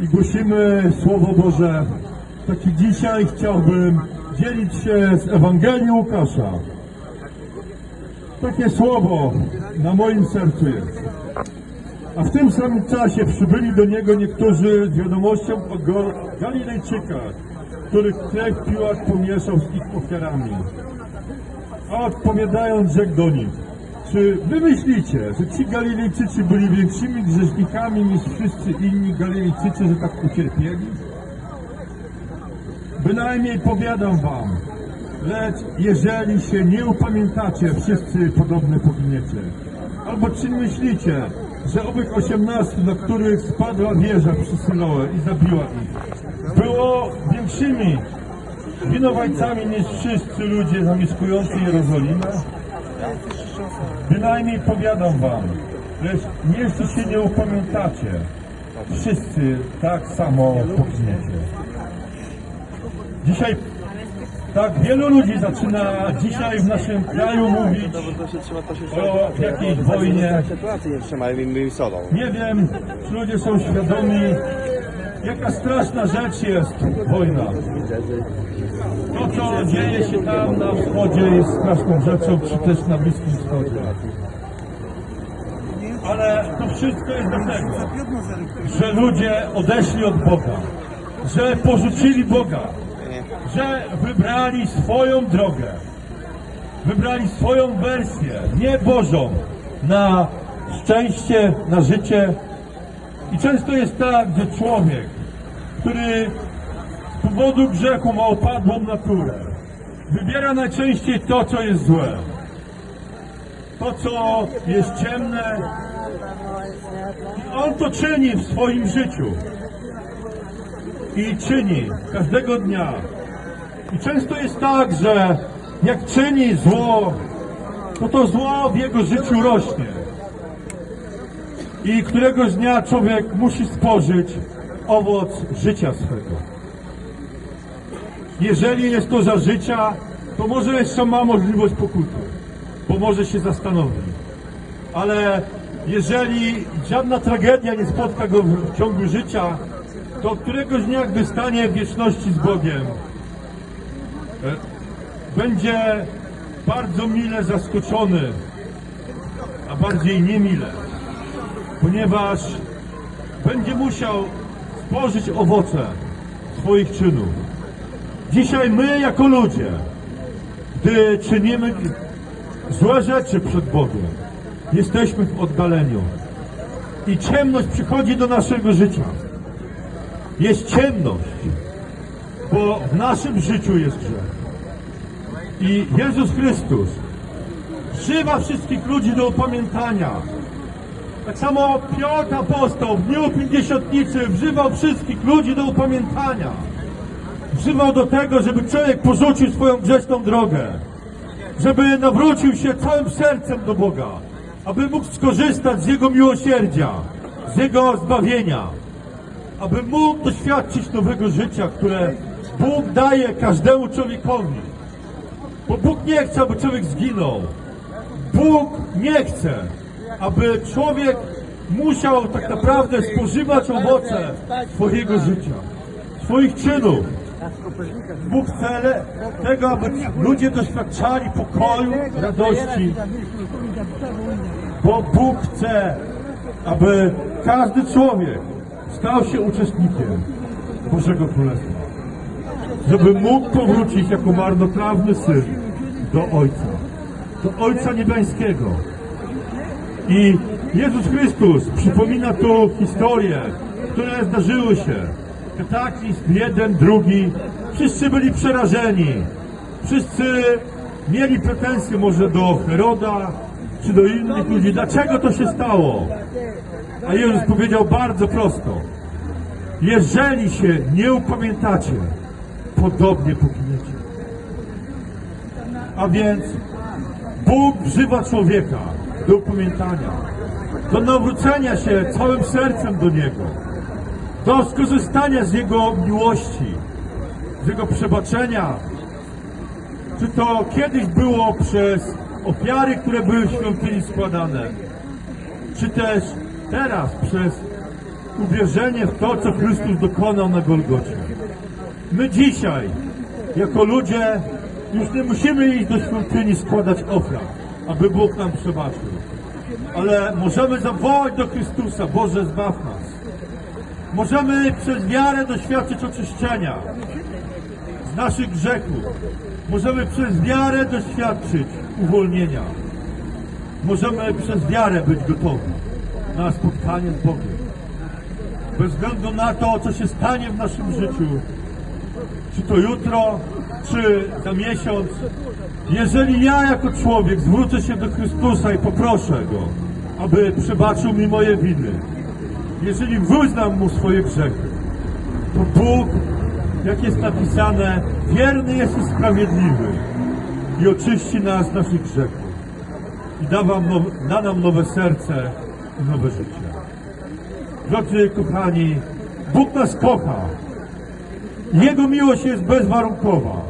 i głosimy Słowo Boże. Taki dzisiaj chciałbym dzielić się z Ewangelii Łukasza. Takie słowo na moim sercu jest. A w tym samym czasie przybyli do niego niektórzy z wiadomością o Galilejczykach, których krew Piłat pomieszał z ich ofiarami. A odpowiadając, rzekł do nich, czy wy myślicie, że ci Galilejczycy byli większymi grzesznikami niż wszyscy inni Galilejczycy, że tak ucierpieli? Bynajmniej powiadam wam, lecz jeżeli się nie upamiętacie, wszyscy podobne poginiecie. Albo czy myślicie, że owych osiemnastu, na których spadła wieża przy Syloe i zabiła ich, było większymi winowajcami niż wszyscy ludzie zamieszkujący Jerozolimę? Bynajmniej powiadam wam, lecz jeśli się nie upamiętacie, wszyscy tak samo poginiecie. Dzisiaj tak wielu ludzi zaczyna dzisiaj w naszym kraju mówić o jakiejś wojnie. Nie wiem, czy ludzie są świadomi, jaka straszna rzecz jest wojna. To, co dzieje się tam na wschodzie jest straszną rzeczą, czy też na Bliskim Wschodzie. Ale to wszystko jest do tego, że ludzie odeszli od Boga, że porzucili Boga, że wybrali swoją drogę, wybrali swoją wersję, nie Bożą, na szczęście, na życie. I często jest tak, że człowiek, który z powodu grzechu ma opadłą naturę, wybiera najczęściej to, co jest złe. To, co jest ciemne. I on to czyni w swoim życiu. I czyni każdego dnia. I często jest tak, że jak czyni zło, to to zło w jego życiu rośnie. I któregoś dnia człowiek musi spożyć owoc życia swego. Jeżeli jest to za życia, to może jeszcze ma możliwość pokuty, bo może się zastanowi. Ale jeżeli żadna tragedia nie spotka go w ciągu życia, to któregoś dnia, gdy stanie w wieczności z Bogiem, e, będzie bardzo mile zaskoczony, a bardziej niemile, ponieważ będzie musiał spożyć owoce swoich czynów. Dzisiaj my, jako ludzie, gdy czynimy złe rzeczy przed Bogiem, jesteśmy w oddaleniu i ciemność przychodzi do naszego życia. Jest ciemność, bo w naszym życiu jest grzech. I Jezus Chrystus wzywa wszystkich ludzi do opamiętania. Tak samo Piotr Apostoł w dniu Pięćdziesiątnicy wzywał wszystkich ludzi do upamiętania. Wzywał do tego, żeby człowiek porzucił swoją grzeszną drogę. Żeby nawrócił się całym sercem do Boga. Aby mógł skorzystać z Jego miłosierdzia, z Jego zbawienia. Aby mógł doświadczyć nowego życia, które Bóg daje każdemu człowiekowi. Bo Bóg nie chce, aby człowiek zginął. Bóg nie chce, aby człowiek musiał tak naprawdę spożywać owoce swojego życia, swoich czynów. Bóg chce tego, aby ludzie doświadczali pokoju, radości, bo Bóg chce, aby każdy człowiek stał się uczestnikiem Bożego Królestwa żeby mógł powrócić jako marnotrawny syn do Ojca, do Ojca Niebiańskiego. I Jezus Chrystus przypomina tu historie, które zdarzyły się. Kataklizm jeden, drugi. Wszyscy byli przerażeni. Wszyscy mieli pretensje może do Heroda, czy do innych ludzi. Dlaczego to się stało? A Jezus powiedział bardzo prosto. Jeżeli się nie upamiętacie, podobnie poginiecie. A więc Bóg wzywa człowieka do upamiętania, do nawrócenia się całym sercem do Niego, do skorzystania z Jego miłości, z Jego przebaczenia. Czy to kiedyś było przez ofiary, które były w świątyni składane, czy też teraz przez uwierzenie w to, co Chrystus dokonał na Golgocie. My dzisiaj, jako ludzie, już nie musimy iść do świątyni składać ofiar, aby Bóg nam przebaczył. Ale możemy zawołać do Chrystusa, Boże zbaw nas. Możemy przez wiarę doświadczyć oczyszczenia z naszych grzechów. Możemy przez wiarę doświadczyć uwolnienia. Możemy przez wiarę być gotowi na spotkanie z Bogiem. Bez względu na to, co się stanie w naszym życiu, czy to jutro, czy za miesiąc, jeżeli ja jako człowiek zwrócę się do Chrystusa i poproszę Go, aby przebaczył mi moje winy, jeżeli wyznam Mu swoje grzechy, to Bóg, jak jest napisane, wierny jest i sprawiedliwy i oczyści nas z naszych grzechów i da, wam da nam nowe serce i nowe życie. Drodzy kochani, Bóg nas kocha. Jego miłość jest bezwarunkowa,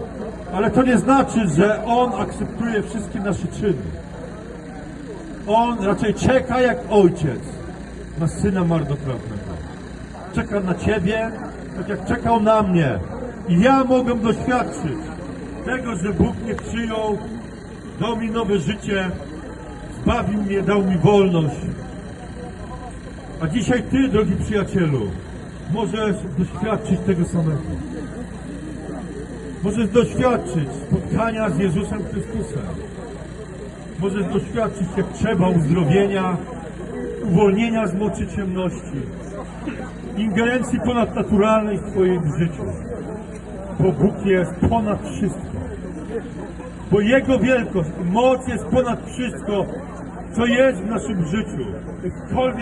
ale to nie znaczy, że On akceptuje wszystkie nasze czyny. On raczej czeka jak ojciec na syna marnotrawnego. Czeka na ciebie, tak jak czekał na mnie. I ja mogę doświadczyć tego, że Bóg mnie przyjął, dał mi nowe życie, zbawił mnie, dał mi wolność. A dzisiaj Ty, drogi przyjacielu, możesz doświadczyć tego samego. Możesz doświadczyć spotkania z Jezusem Chrystusem. Możesz doświadczyć, jak trzeba uzdrowienia, uwolnienia z mocy ciemności, ingerencji ponadnaturalnej w Twoim życiu. Bo Bóg jest ponad wszystko. Bo Jego wielkość moc jest ponad wszystko, co jest w naszym życiu.